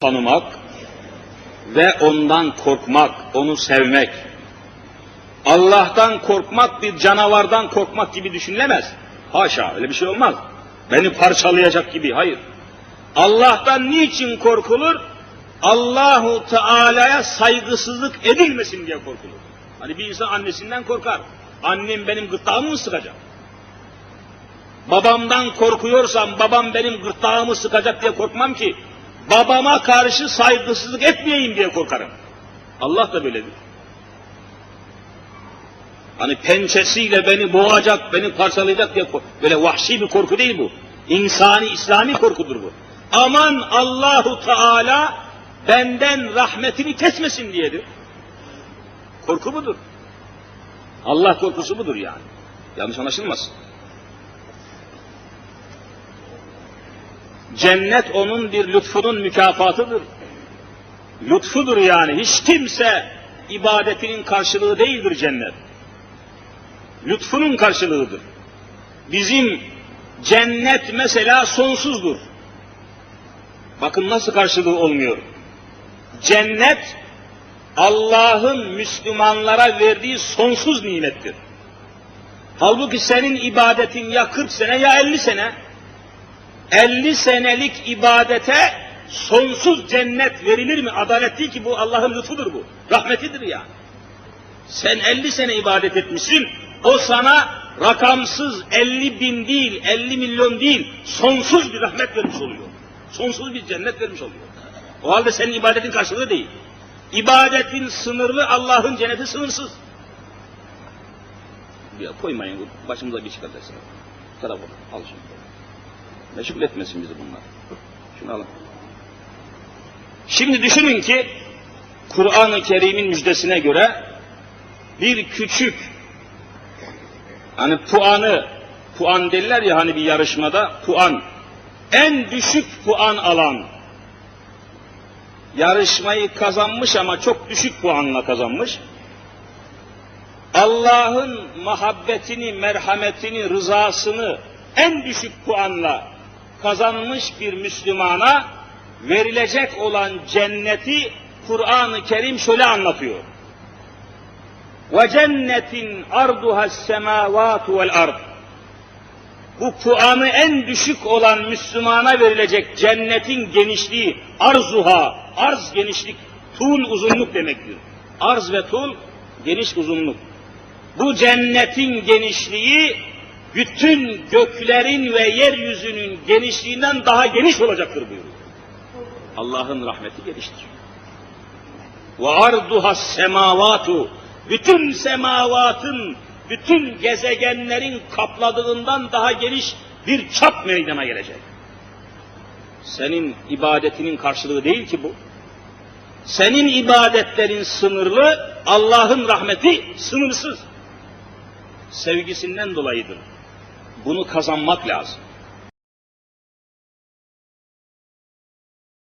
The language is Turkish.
tanımak ve ondan korkmak, onu sevmek. Allah'tan korkmak bir canavardan korkmak gibi düşünülemez. Haşa öyle bir şey olmaz. Beni parçalayacak gibi hayır. Allah'tan niçin korkulur? Allahu Teala'ya saygısızlık edilmesin diye korkulur. Hani bir insan annesinden korkar. Annem benim gırtlağımı mı sıkacak? Babamdan korkuyorsam babam benim gırtlağımı sıkacak diye korkmam ki babama karşı saygısızlık etmeyeyim diye korkarım. Allah da böyledir. Hani pençesiyle beni boğacak, beni parçalayacak diye böyle vahşi bir korku değil bu. İnsani, İslami korkudur bu. Aman Allahu Teala benden rahmetini kesmesin diyedir. Korku budur. Allah korkusu budur yani. Yanlış anlaşılmasın. Cennet onun bir lütfunun mükafatıdır. Lütfudur yani. Hiç kimse ibadetinin karşılığı değildir cennet. Lütfunun karşılığıdır. Bizim cennet mesela sonsuzdur. Bakın nasıl karşılığı olmuyor. Cennet Allah'ın Müslümanlara verdiği sonsuz nimettir. Halbuki senin ibadetin ya 40 sene ya 50 sene. 50 senelik ibadete sonsuz cennet verilir mi? Adalet değil ki bu Allah'ın lütfudur bu. Rahmetidir yani. Sen 50 sene ibadet etmişsin, o sana rakamsız 50 bin değil, 50 milyon değil, sonsuz bir rahmet vermiş oluyor. Sonsuz bir cennet vermiş oluyor. O halde senin ibadetin karşılığı değil. İbadetin sınırlı, Allah'ın cenneti sınırsız. Ya koymayın, başımıza bir çıkar desin. Tarafa al şunu. Meşgul etmesin bizi bunlar. Şunu alın. Şimdi düşünün ki Kur'an-ı Kerim'in müjdesine göre bir küçük hani puanı puan derler ya hani bir yarışmada puan en düşük puan alan yarışmayı kazanmış ama çok düşük puanla kazanmış. Allah'ın muhabbetini, merhametini, rızasını en düşük puanla kazanmış bir Müslümana verilecek olan cenneti Kur'an-ı Kerim şöyle anlatıyor. Ve cennetin arduha semavatu vel ard. Bu puanı en düşük olan Müslümana verilecek cennetin genişliği arzuha, arz genişlik, tul uzunluk demektir. Arz ve tul geniş uzunluk. Bu cennetin genişliği bütün göklerin ve yeryüzünün genişliğinden daha geniş olacaktır buyuruyor. Allah'ın rahmeti geniştir. Ve arduha semavatu bütün semavatın, bütün gezegenlerin kapladığından daha geniş bir çap meydana gelecek. Senin ibadetinin karşılığı değil ki bu. Senin ibadetlerin sınırlı, Allah'ın rahmeti sınırsız. Sevgisinden dolayıdır. Bunu kazanmak lazım.